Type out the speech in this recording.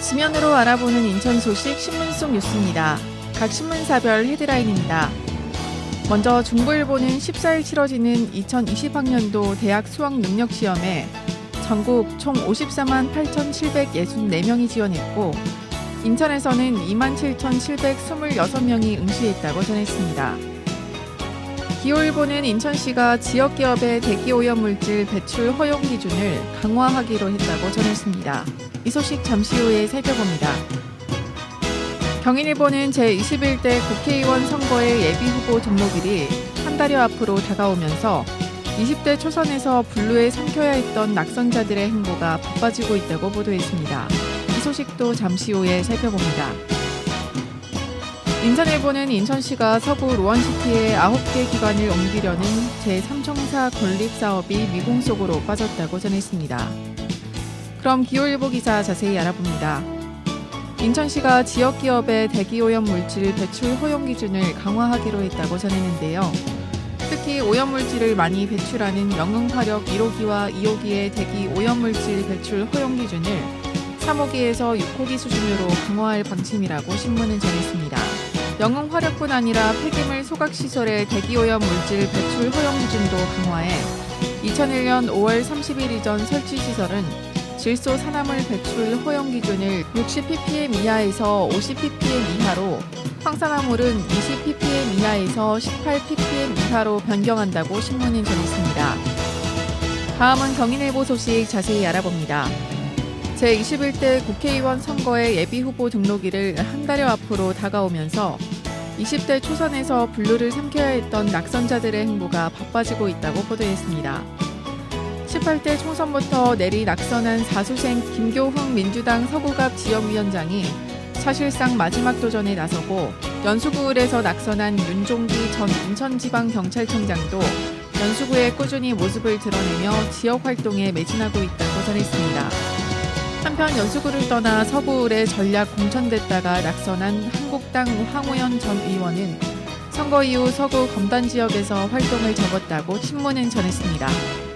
지면으로 알아보는 인천 소식 신문 속 뉴스입니다. 각 신문사별 헤드라인입니다. 먼저 중부일보는 14일 치러지는 2020학년도 대학 수학 능력 시험에 전국 총 54만 8,764명이 지원했고 인천에서는 2만 7,726명이 응시했다고 전했습니다. 기후일보는 인천시가 지역기업의 대기오염물질 배출 허용 기준을 강화하기로 했다고 전했습니다. 이 소식 잠시 후에 살펴봅니다. 경인일보는 제21대 국회의원 선거의 예비후보 등록일이 한 달여 앞으로 다가오면서 20대 초선에서 분루에 삼켜야 했던 낙선자들의 행보가 바빠지고 있다고 보도했습니다. 이 소식도 잠시 후에 살펴봅니다. 인천일보는 인천시가 서구 로원시티에 9개 기관을 옮기려는 제3청사 건립 사업이 미공 속으로 빠졌다고 전했습니다. 그럼 기후일보 기사 자세히 알아봅니다. 인천시가 지역 기업의 대기 오염 물질 배출 허용 기준을 강화하기로 했다고 전했는데요. 특히 오염 물질을 많이 배출하는 영흥화력 1호기와 2호기의 대기 오염 물질 배출 허용 기준을 3호기에서 6호기 수준으로 강화할 방침이라고 신문은 전했습니다. 영흥 화력뿐 아니라 폐기물 소각시설의 대기오염 물질 배출 허용 기준도 강화해 2001년 5월 30일 이전 설치 시설은 질소 산화물 배출 허용 기준을 60ppm 이하에서 50ppm 이하로 황산화물은 20ppm 이하에서 18ppm 이하로 변경한다고 신문은 전했습니다. 다음은 경인일보 소식 자세히 알아봅니다. 제21대 국회의원 선거의 예비후보 등록일을 한 달여 앞으로 다가오면서 20대 초선에서 분류를 삼켜야 했던 낙선자들의 행보가 바빠지고 있다고 보도했습니다. 18대 총선부터 내리 낙선한 사수생 김교흥 민주당 서구갑 지역위원장이 사실상 마지막 도전에 나서고 연수구에서 낙선한 윤종기 전 인천지방경찰청장도 연수구에 꾸준히 모습을 드러내며 지역 활동에 매진하고 있다고 전했습니다. 한편 연수구를 떠나 서구을에 전략 공천됐다가 낙선한 한국당 황우현 전 의원은 선거 이후 서구 검단 지역에서 활동을 접었다고 신문은 전했습니다.